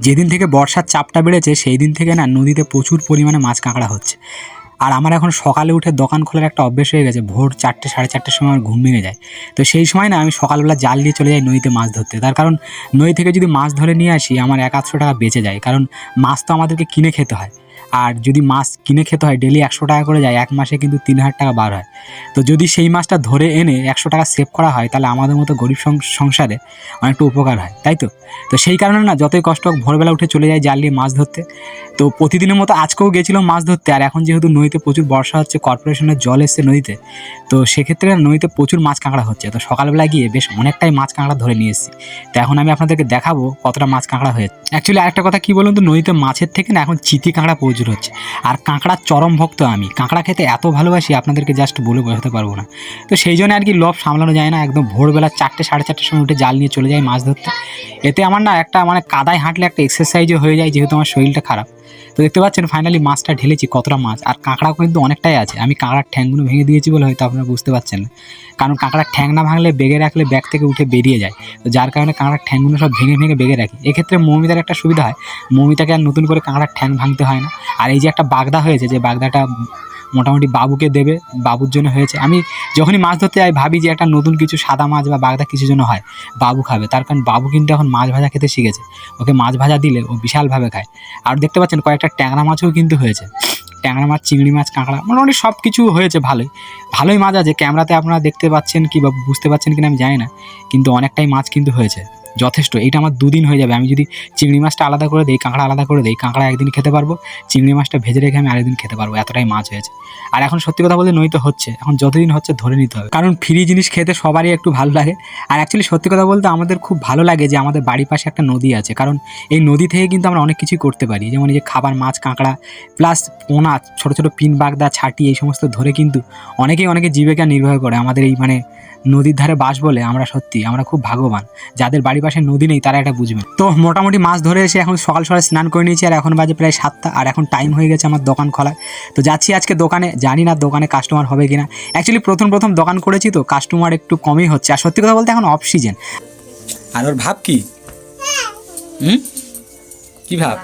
যেদিন থেকে বর্ষার চাপটা বেড়েছে সেই দিন থেকে না নদীতে প্রচুর পরিমাণে মাছ কাঁকড়া হচ্ছে। আর আমার এখন সকালে উঠে দোকান খোলার একটা অভ্যেস হয়ে গেছে, ভোর চারটে, সাড়ে চারটের সময় আমার ঘুম ভেঙে যায়। তো সেই সময় না আমি সকালবেলা জাল নিয়ে চলে যাই নদীতে মাছ ধরতে। তার কারণ নদী থেকে যদি মাছ ধরে নিয়ে আসি, আমার এক আধশো টাকা বেঁচে যায়। কারণ মাছ তো আমাদেরকে কিনে খেতে হয়। আর যদি মাছ কিনে খেতে হয় ডেলি একশো টাকা করে যায়, এক মাসে কিন্তু তিন হাজার টাকা বার হয়। তো যদি সেই মাছটা ধরে এনে একশো টাকা সেভ করা হয়, তাহলে আমাদের মতো গরিব সংসারে অনেকটা উপকার হয়, তাই তো? তো সেই কারণে না, যতই কষ্ট হোক, ভোরবেলা উঠে চলে যায় জাল নিয়ে মাছ ধরতে। তো প্রতিদিনের মতো আজকেও গেছিলাম মাছ ধরতে, আর এখন যেহেতু নদীতে প্রচুর বর্ষা হচ্ছে কর্পোরেশনের জল এসছে নদীতে, তো সেক্ষেত্রে নদীতে প্রচুর মাছ কাঁকড়া হচ্ছে। তো সকালবেলা গিয়ে বেশ অনেকটাই মাছ কাঁকড়া ধরে নিয়ে এসেছি। তো এখন আমি আপনাদেরকে দেখাবো কতটা মাছ কাঁকড়া হয়েছে। অ্যাকচুয়ালি আরেকটা কথা কি বলুন তো, নদীতে মাছের থেকে না এখন চিতি কাঁকড়া প্রচুর হচ্ছে। আর কাঁকড়ার চরম ভক্ত আমি। কাঁকড়া খেতে এত ভালোবাসি, আপনাদেরকে জাস্ট বলে বোঝাতে পারব না। তো সেই জন্য আর কি লোভ সামলানো যায় না, একদম ভোরবেলা চারটে, সাড়ে চারটের সময় উঠে জাল নিয়ে চলে যাই মাছ ধরতে। এতে আমার না একটা মানে কাদায় হাঁটলে একটা এক্সারসাইজও হয়ে যায়, যেহেতু আমার শরীরটা খারাপ। তো দেখতে পাচ্ছেন ফাইনালি মাছটা ঢেলেছি, কতটা মাছ। আর কাঁকড়াও কিন্তু অনেকটাই আছে। আমি কাঁকড়ার ঠ্যাংগুলো ভেঙে দিয়েছি বলে হয়তো আপনারা বুঝতে পারছেন না। কারণ কাঁকড়ার ঠ্যাং না ভাঙলে বেগে রাখলে ব্যাগ থেকে উঠে বেরিয়ে যায়। তো যার কারণে কাঁকড়ার ঠ্যাংগুলো সব ভেঙে ভেঙে বেগে রাখি। এক্ষেত্রে মৌমিতার একটা সুবিধা হয়। মৌমিতাকে আর নতুন করে কাঁকড়ার ঠ্যাং ভাঙতে হয় না। আর এই যে একটা বাগদা হয়েছে, যে বাগদাটা মোটামুটি বাবুকে দেবে, বাবুর জন্য হয়েছে। আমি যখনই মাছ ধরতে যাই, ভাবি যে একটা নতুন কিছু সাদা মাছ বা বাগদা কিছু জন্য হয়, বাবু খাবে। তার কারণ বাবু কিন্তু এখন মাছ ভাজা খেতে শিখেছে। ওকে মাছ ভাজা দিলে ও বিশালভাবে খায়। আর দেখতে পাচ্ছেন কয়েকটা ট্যাংরা মাছও কিন্তু হয়েছে। ট্যাংরা মাছ, চিংড়ি মাছ, কাঁকড়া, মোটামুটি সব কিছু হয়েছে ভালোই। ভালোই মাছ আছে। ক্যামেরাতে আপনারা দেখতে পাচ্ছেন কি বা বুঝতে পাচ্ছেন কিনা আমি জানি না। কিন্তু অনেকটাই মাছ কিন্তু হয়েছে। যথেষ্ট। এটা আমার দুদিন হয়ে যাবে। আমি যদি চিংড়ি মাছটা আলাদা করে দিই, কাঁকড়া আলাদা করে দিই, কাঁকড়া একদিন খেতে পারব, চিংড়ি মাছটা ভেজে রেখে আমি আরেকদিন খেতে পারব। এতটাই মাছ হয়েছে। আর এখন সত্যি কথা বলতে নই তো হচ্ছে। এখন যতদিন হচ্ছে ধরে নিতে হবে। কারণ ফ্রি জিনিস খেতে সবারই একটু ভালো লাগে। আর অ্যাকচুয়ালি সত্যি কথা বলতে আমাদের খুব ভালো লাগে যে আমাদের বাড়ির পাশে একটা নদী আছে। কারণ এই নদী থেকে কিন্তু আমরা অনেক কিছুই করতে পারি। যেমন এই যে খাবার, মাছ, কাঁকড়া প্লাস পোনা, ছোটো ছোটো পিন, বাগদা, ছাটি, এই সমস্ত ধরে কিন্তু অনেকেই অনেকে জীবিকা নির্বাহ করে। আমাদের এই মানে নদীর ধারে বাস বলে আমরা সত্যি, আমরা খুব ভাগ্যবান। যাদের বাড়ির পাশে নদী নেই, তারা এটা বুঝবেন তো মোটামুটি মাছ ধরে এসে এখন সকাল সকাল স্নান করে নিয়েছি, আর এখন বাজে প্রায় সাতটা, আর এখন টাইম হয়ে গেছে আমার দোকান খোলা তো যাচ্ছি আজকে দোকানে, জানি না দোকানে কাস্টমার হবে কিনা। অ্যাকচুয়ালি প্রথম প্রথম দোকান করেছি তো কাস্টমার একটু কমই হচ্ছে। আর সত্যি কথা বলতে এখন অফ সিজন আর ওর ভাব কি? হুম? কি ভাব?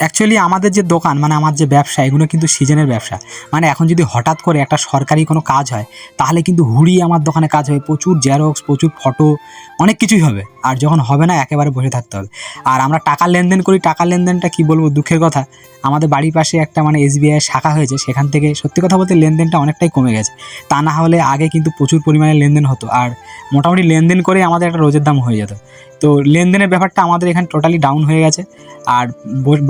অ্যাকচুয়ালি আমাদের যে দোকান মানে আমার যে ব্যবসা, এগুলো কিন্তু সিজনের ব্যবসা। মানে এখন যদি হঠাৎ করে একটা সরকারি কোনো কাজ হয়, তাহলে কিন্তু হুড়িয়ে আমার দোকানে কাজ হবে, প্রচুর জেরক্স প্রচুর ফটো অনেক কিছুই হবে। আর যখন হবে না, একেবারে বসে থাকতে হবে। আর আমরা টাকার লেনদেন করি টাকার লেনদেনটা কি বলব, দুঃখের কথা। আমাদের বাড়ির পাশে একটা মানে এসবিআই শাখা হয়েছে, সেখান থেকে সত্যি কথা বলতে লেনদেনটা অনেকটাই কমে গেছে। তা না হলে আগে কিন্তু প্রচুর পরিমাণে লেনদেন হতো। আর মোটামুটি লেনদেন করে আমাদের একটা রোজের দাম হয়ে যেত। তো লেনদেনের ব্যাপারটা আমাদের এখানে টোটালি ডাউন হয়ে গেছে। আর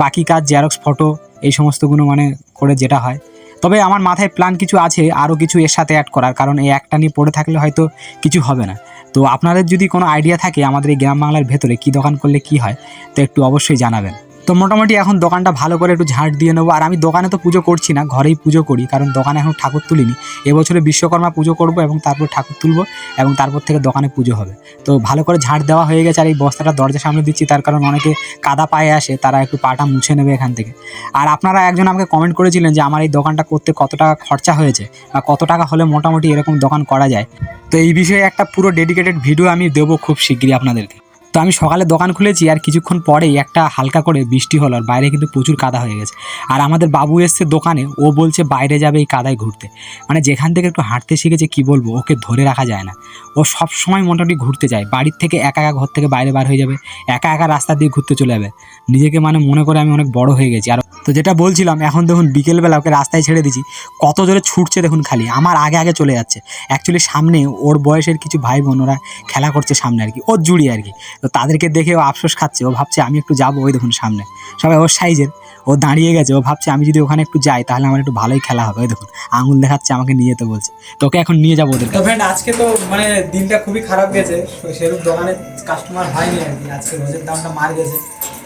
বাকি কাজ জেরক্স ফটো এই সমস্তগুলো মানে করে যেটা হয়। তবে আমার মাথায় প্ল্যান কিছু আছে আরও কিছু এর সাথে অ্যাড করার, কারণ এই একটা নিয়ে পড়ে থাকলে হয়তো কিছু হবে না। তো আপনাদের যদি কোনো আইডিয়া থাকে আমাদের এই গ্রাম বাংলার ভেতরে, কী দোকান করলে কি হয়, তো একটু অবশ্যই জানাবেন। তো মোটামুটি এখন দোকানটা ভালো করে একটু ঝাঁট দিয়ে নেব। আর আমি দোকানে তো পুজো করছি না, ঘরেই পুজো করি, কারণ দোকানে এখন ঠাকুর তুলিনি। এবছরে বিশ্বকর্মা পুজো করব এবং তারপর ঠাকুর তুলবো এবং তারপর থেকে দোকানে পুজো হবে। তো ভালো করে ঝাঁট দেওয়া হয়ে গেছে, আর এই বস্তাটা দরজার সামনে দিচ্ছি, তার কারণ অনেকে কাদা পায়ে আসে, তারা একটু পাটা মুছে নেবে এখান থেকে। আর আপনারা একজন আমাকে কমেন্ট করেছিলেন যে, আমার এই দোকানটা করতে কত টাকা খরচা হয়েছে বা কত টাকা হলে মোটামুটি এরকম দোকান করা যায়? তো এই বিষয়ে একটা পুরো ডেডিকেটেড ভিডিও আমি দেবো খুব শিগগিরই আপনাদেরকে। তো আমি সকালে দোকান খুলেছি আর কিছুক্ষণ পরেই একটা হালকা করে বৃষ্টি হলো আর বাইরে কিন্তু প্রচুর কাদা হয়ে গেছে। আর আমাদের বাবু এসছে দোকানে, ও বলছে বাইরে যাবে এই কাদায় ঘুরতে। মানে যেখান থেকে একটু হাঁটতে শিখেছে কি বলব, ওকে ধরে রাখা যায় না। ও সব সময় মোটামুটি ঘুরতে যায়, বাড়ির থেকে একা একা ঘর থেকে বাইরে বার হয়ে যাবে, একা একা রাস্তা দিয়ে ঘুরতে চলে যাবে। নিজেকে মানে মনে করে আমি অনেক বড় হয়ে গেছি। আর তো যেটা বলছিলাম, এখন দেখুন বিকেলবেলা ওকে রাস্তায় ছেড়ে দিচ্ছি কত জোরে ছুটছে দেখুন খালি। আমার আগে আগে চলে যাচ্ছে। অ্যাকচুয়ালি সামনে ওর বয়সের কিছু ভাই বোন ওরা খেলা করছে সামনে আর কি, ওর জুড়ি আর কি। তো তাদেরকে দেখে ও আফসোস খাচ্ছে। ও ভাবছে আমি একটু যাব ওই দেখুন সামনে। সবাই ওর সাইজের ও দাঁড়িয়ে গেছে। ও ভাবছে আমি যদি ওখানে একটু যাই তাহলে আমার একটু ভালোই খেলা হবে। ওই দেখুন আঙুল দেখাচ্ছে আমাকে নিয়ে যেতে বলছে। তোকে এখন নিয়ে যাব ওদের তো ফ্রেন্ড আজকে তো মানে দিনটা খুবই খারাপ গেছে। সেরকম দোকানে কাস্টমার হয়নি আর কি। আজকে রোজের দামটা মার গেছে।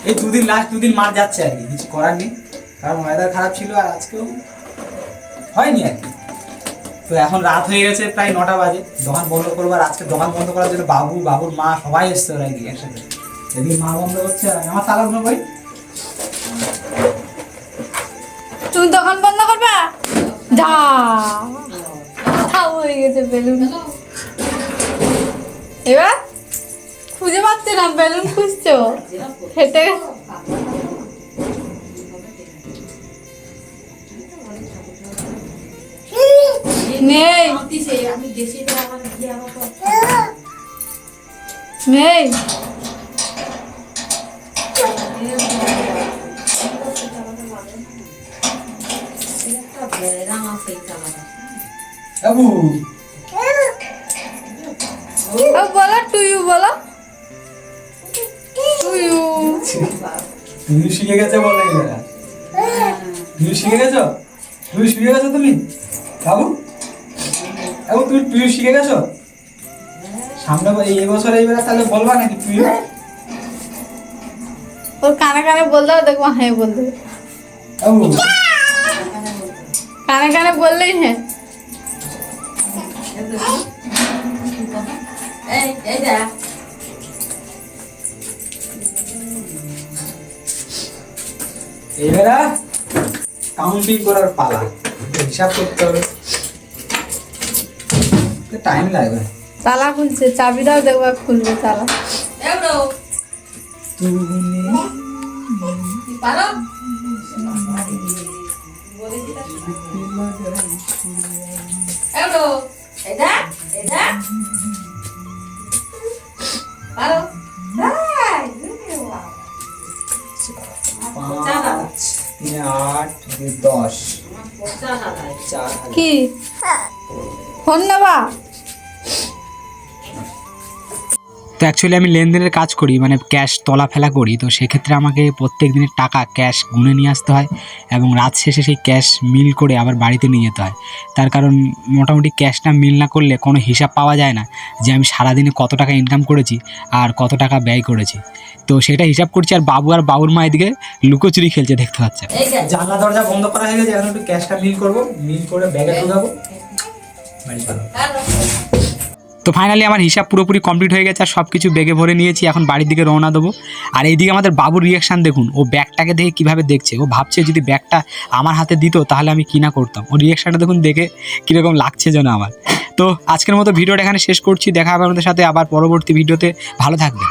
এই দুদিন লাস্ট দুদিন মার যাচ্ছে আর কি। কিছু করার নেই। কারণ ওয়েদার খারাপ ছিল আর আজকেও হয়নি আর কি। তো এখন রাত হয়ে গেছে প্রায় নটা বাজে। দোকান বন্ধ করব আর আজকে দোকান বন্ধ করার জন্য বাবু, বাবুর মা সবাই এসছে ওরা কি একসাথে। এদিকে মা বন্ধ করছে আমার তালাগুলো বই তুমি দোকান বন্ধ করবা? যা। হয়ে গেছে বেলুন। এবার খুঁজে পাচ্ছি না বেলুন খুঁজছো? হেঁটে নেই। নেই। ও বলো টুইউ বলো। টুইউ তুমি শিখে গেছো বলে। তুমি শিখে গেছো? তুমি শিখে গেছো তুমি? বাবু? বাবু তুমি পিউ শিখে গেছো? সামনে এই বছর এইবার তাহলে বলবা নাকি তুই ওর কানে কানে বল দাও দেখব হ্যাঁ বল দেবে বাবু কানে কানে বললেই হ্যাঁ এবারে কাউন্টিং করার পালা। হিসাব করতে হবে। টাইম লাগবে। তালা খুলছে চাবি দাও দেখব খুলবে তালা। আট দশ। কি? ফোন নেবা। তো অ্যাকচুয়ালি আমি লেনদেনের কাজ করি মানে ক্যাশ তলা ফেলা করি তো সেক্ষেত্রে আমাকে প্রত্যেক দিনের টাকা ক্যাশ গুনে নিয়ে আসতে হয় এবং রাত শেষে সেই ক্যাশ মিল করে আবার বাড়িতে নিয়ে যেতে হয়। তার কারণ মোটামুটি ক্যাশটা মিল না করলে কোনো হিসাব পাওয়া যায় না যে আমি সারাদিনে কত টাকা ইনকাম করেছি আর কত টাকা ব্যয় করেছি। তো সেটা হিসাব করছি আর বাবু আর বাবুর মা এদিকে লুকোচুরি খেলছে দেখতে পাচ্ছেন জানলা দরজা বন্ধ করা হয়ে গেছে এখন একটু ক্যাশটা মিল করব মিল করে ব্যাগে ঢুকাবো। তো ফাইনালি আমার হিসাব পুরোপুরি কমপ্লিট হয়ে গেছে আর সব কিছু বেগে ভরে নিয়েছি। এখন বাড়ির দিকে রওনা দেবো। আর এইদিকে আমাদের বাবুর রিয়াকশান দেখুন, ও ব্যাগটাকে দেখে কীভাবে দেখছে? ও ভাবছে যদি ব্যাগটা আমার হাতে দিত, তাহলে আমি কি না করতাম? ও রিয়াকশানটা দেখুন দেখে কীরকম লাগছে যেন আমার। তো আজকের মতো ভিডিওটা এখানে শেষ করছি। দেখা হবে আমাদের সাথে আবার পরবর্তী ভিডিওতে। ভালো থাকবেন।